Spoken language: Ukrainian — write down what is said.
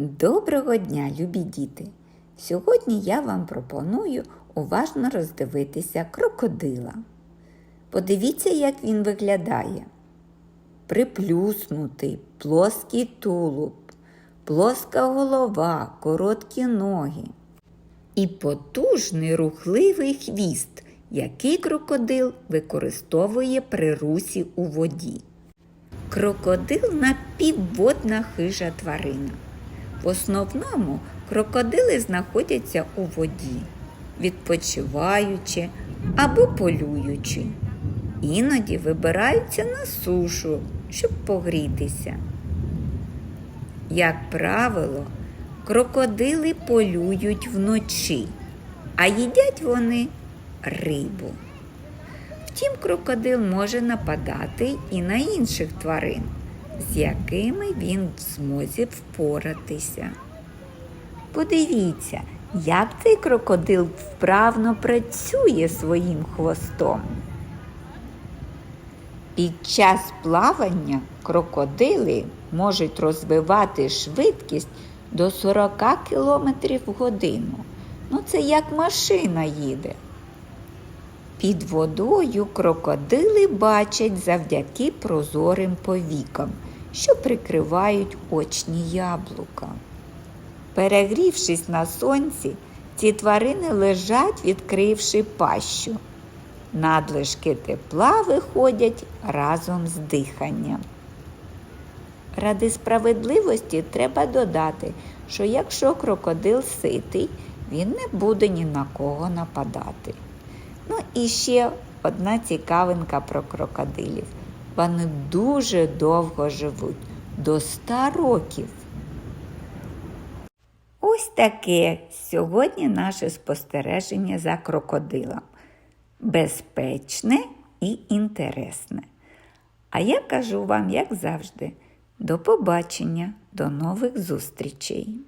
Доброго дня, любі діти! Сьогодні я вам пропоную уважно роздивитися крокодила. Подивіться, як він виглядає. Приплюснутий, плоский тулуб, плоска голова, короткі ноги і потужний рухливий хвіст, який крокодил використовує при русі у воді. Крокодил напівводна хижа тварина. В основному крокодили знаходяться у воді, відпочиваючи або полюючи. Іноді вибираються на сушу, щоб погрітися. Як правило, крокодили полюють вночі, а їдять вони рибу. Втім, крокодил може нападати і на інших тварин, з якими він в змозі впоратися. Подивіться, як цей крокодил вправно працює своїм хвостом. Під час плавання крокодили можуть розвивати швидкість до 40 км в годину. Ну, це як машина їде. Під водою крокодили бачать завдяки прозорим повікам, що прикривають очні яблука. Перегрівшись на сонці, ці тварини лежать, відкривши пащу. Надлишки тепла виходять разом з диханням. Ради справедливості треба додати, що якщо крокодил ситий, він не буде ні на кого нападати. Ну і ще одна цікавинка про крокодилів. Вони дуже довго живуть до 100 років. Ось таке сьогодні наше спостереження за крокодилом. Безпечне і інтересне. А я кажу вам, як завжди, до побачення, до нових зустрічей!